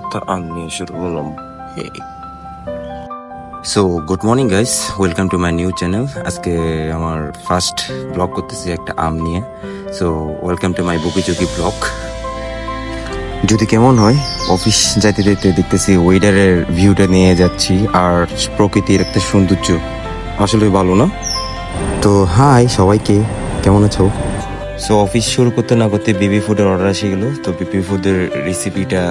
একটা আম নিয়ে শুরু করলাম। So good morning guys welcome to my new channel আজকে আমার ফার্স্ট ব্লগ করতেছি একটা আম নিয়ে। সো ওয়েলকাম টু মাই বুকি চুকি ব্লগ যদি কেমন হয় অফিস যাইতে যেতে দেখতেছি ওয়েদারের ভিউটা নিয়ে যাচ্ছি আর প্রকৃতির একটা সৌন্দর্য আসলে ভালো না। তো হাই সবাইকে। কেমন আছো? সো অফিস শুরু করতে না করতে বেবি ফুডের অর্ডার এসে গেলো। তো বেবি ফুডের রেসিপিটা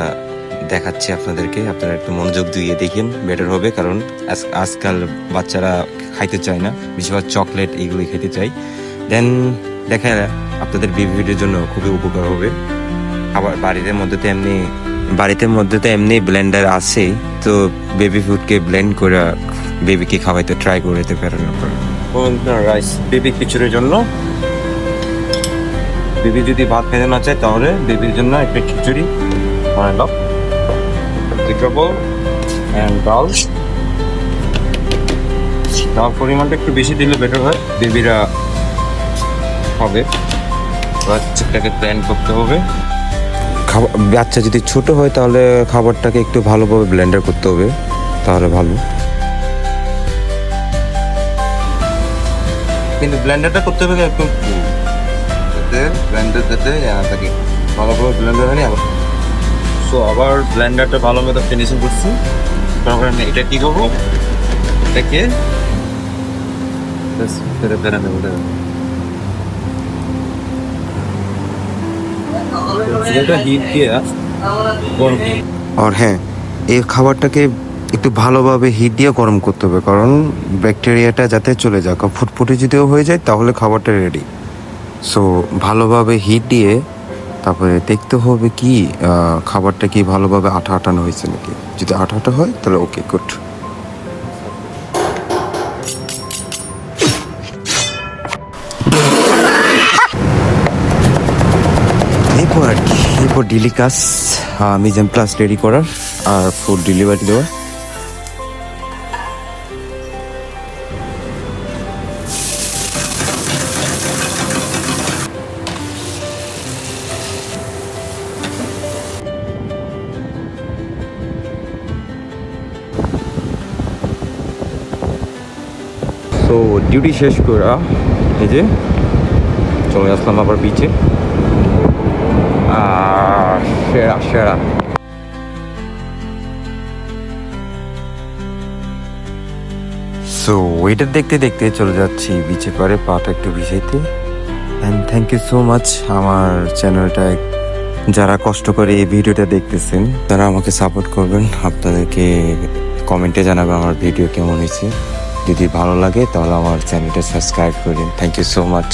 দেখাচ্ছি আপনাদেরকে। আপনারা একটু মনোযোগ দিয়ে দেখেন বেটার হবে, কারণ আজ- আজকাল বাচ্চারা খাইতে চায় না। বেশিরভাগ চকলেট এগুলোই খেতে চাই দেন দেখা আপনাদের বেবি ফুডের জন্য খুবই উপকার হবে। আবার বাড়িতে মধ্যে তো এমনি বাড়িতে মধ্যে তো এমনি ব্লেন্ডার আছে। তো বেবি ফুডকে ব্লেন্ড করে বেবিকে খাওয়াইতে ট্রাই করে দিতে পারেন আপনারা। রাইস বেবি খিচুড়ির জন্য। বেবি যদি ভাত খেতে না চায়, তাহলে বেবির জন্য একটা খিচুড়ি বানালাম। ভেজিটেবল অ্যান্ড ডাল ডাল পরিমাণটা একটু বেশি দিলে বেটার হয় বেবিরা হবে বাচ্চাটাকে প্ল্যান করতে হবে। খাবার বাচ্চা যদি ছোট হয় তাহলে খাবারটাকে একটু ভালোভাবে ব্লেন্ডার করতে হবে তাহলে ভালো। কিন্তু ব্লেন্ডারটা করতে হবে একটু যাতে ব্লেন্ডার যাতে ভালোভাবে ব্লেন্ডার হয়নি আবার সো আবার ব্লেন্ডারটা ভালো মতো ফিনিশিং করছি। তারপরে আমি এটা কি করব? এটাকে। এটা হিট দিয়ে গরম আর হ্যাঁ এই খাবারটাকে একটু ভালোভাবে হিট দিয়ে গরম করতে হবে, কারণ ব্যাকটেরিয়াটা যাতে চলে যাক ফুটফুটে যদিও হয়ে যায়, তাহলে খাবারটা রেডি সো ভালোভাবে হিট দিয়ে তারপরে দেখতে হবে কি খাবারটা কি ভালোভাবে আঠা আটানো হয়েছে নাকি? যদি আঠা আঠা হয়, তাহলে ওকে, গুড। এরপর আর কি, এরপর ডেলি কাজ মিজাম প্লাস রেডি করার, আর ফুড ডেলিভারি দেওয়ার। তো ডিউটি শেষ করা, এই যে চলে আসলাম আবার বিচে সেরা সেরা। সো ওয়েটার দেখতে দেখতে চলে যাচ্ছি বিচে পারে পাটা একটু ভিজাইতে and thank you so much আমার চ্যানেলটা যারা কষ্ট করে এই ভিডিওটা দেখতেছেন, তারা আমাকে সাপোর্ট করবেন। আপনাদেরকে কমেন্টে জানাবে আমার ভিডিও কেমন হয়েছে। যদি ভালো লাগে তাহলে আমার চ্যানেলটা সাবস্ক্রাইব করেন থ্যাংক ইউ সো মাচ